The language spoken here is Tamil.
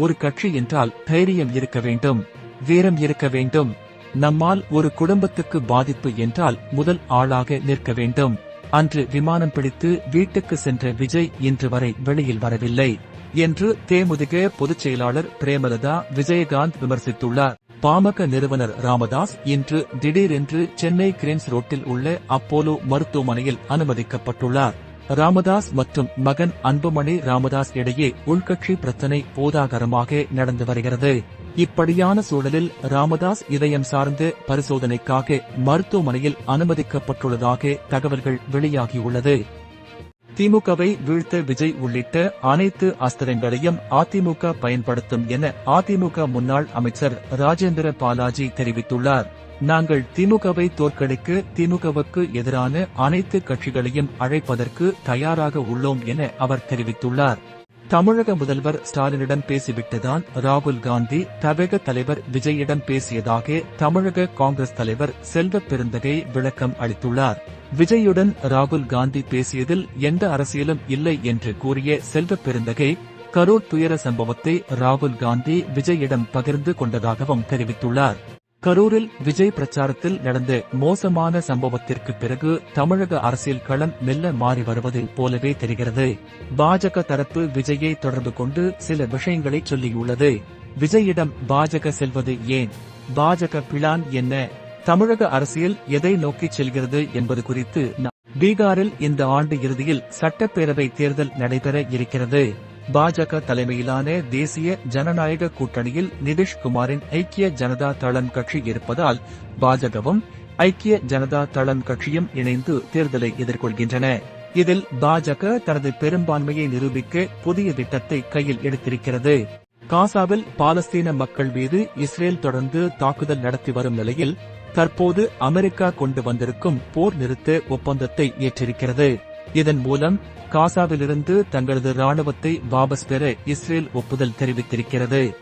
ஒரு கட்சி என்றால் தைரியம் இருக்க வேண்டும் வீரம் இருக்க வேண்டும். நம்மால் ஒரு குடும்பத்துக்கு பாதிப்பு என்றால் முதல் ஆளாக நிற்க வேண்டும். அன்று விமானம் பிடித்து வீட்டுக்கு சென்ற விஜய் இன்று வரை வெளியில் வரவில்லை என்று தேமுதிக பொதுச் செயலாளர் பிரேமலதா விஜயகாந்த் விமர்சித்துள்ளார். பாமக நிறுவனர் ராமதாஸ் இன்று திடீரென்று சென்னை கிரீன்ஸ் ரோட்டில் உள்ள அப்போலோ மருத்துவமனையில் அனுமதிக்கப்பட்டுள்ளார். ராமதாஸ் மற்றும் மகன் அன்புமணி ராமதாஸ் இடையே உள்கட்சி பிரச்சனை போதாகரமாக நடந்து வருகிறது. இப்படியான சூழலில் ராமதாஸ் இதயம் சார்ந்து பரிசோதனைக்காக மருத்துவமனையில் அனுமதிக்கப்பட்டுள்ளதாக தகவல்கள் வெளியாகியுள்ளது. திமுகவை வீழ்த்த விஜய் உள்ளிட்ட அனைத்து அஸ்திரங்களையும் அதிமுக பயன்படுத்தும் என அதிமுக முன்னாள் அமைச்சர் ராஜேந்திர பாலாஜி தெரிவித்துள்ளார். நாங்கள் திமுகவை தோற்கடிக்க திமுகவுக்கு எதிரான அனைத்து கட்சிகளையும் அழைப்பதற்கு தயாராக உள்ளோம் என அவர் தெரிவித்துள்ளார். தமிழக முதல்வர் ஸ்டாலினிடம் பேசிவிட்டுதான் ராகுல் காந்தி தமிழக தலைவர் விஜயிடம் பேசியதாக தமிழக காங்கிரஸ் தலைவர் செல்வ பெருந்தகை விளக்கம் அளித்துள்ளார். விஜயுடன் ராகுல் காந்தி பேசியதில் எந்த அரசியலும் இல்லை என்று கூறிய செல்வ பெருந்தகை கரூர் துயர சம்பவத்தை ராகுல் காந்தி விஜயிடம் பகிர்ந்து கொண்டதாகவும் தெரிவித்துள்ளார். கரூரில் விஜய் பிரச்சாரத்தில் நடந்த மோசமான சம்பவத்திற்கு பிறகு தமிழக அரசியல் களம் மெல்ல மாறி வருவது போலவே தெரிகிறது. பாஜக தரப்பு விஜயை தொடர்பு கொண்டு சில விஷயங்களை சொல்லியுள்ளது. விஜயிடம் பாஜக செல்வது ஏன்? பாஜக பிளான் என்ன? தமிழக அரசியல் எதை நோக்கி செல்கிறது என்பது குறித்து பீகாரில் இந்த ஆண்டு இறுதியில் சட்டப்பேரவை தேர்தல் நடைபெற இருக்கிறது. பாஜக தலைமையிலான தேசிய ஜனநாயக கூட்டணியில் நிதிஷ்குமாரின் ஐக்கிய ஜனதா தளம் கட்சி இருப்பதால் பாஜகவும் ஐக்கிய ஜனதா தளம் கட்சியும் இணைந்து தேர்தலை எதிர்கொள்கின்றன. இதில் பாஜக தனது பெரும்பான்மையை நிரூபிக்க புதிய திட்டத்தை கையில் எடுத்திருக்கிறது. காசாவில் பாலஸ்தீன மக்கள் மீது இஸ்ரேல் தொடர்ந்து தாக்குதல் நடத்தி வரும் நிலையில் தற்போது அமெரிக்கா கொண்டு வந்திருக்கும் போர் நிறுத்த ஒப்பந்தத்தை ஏற்றிருக்கிறது. இதன் மூலம் காசாவிலிருந்து தங்களது ராணுவத்தை வாபஸ் பெற இஸ்ரேல் ஒப்புதல் தெரிவித்திருக்கிறது.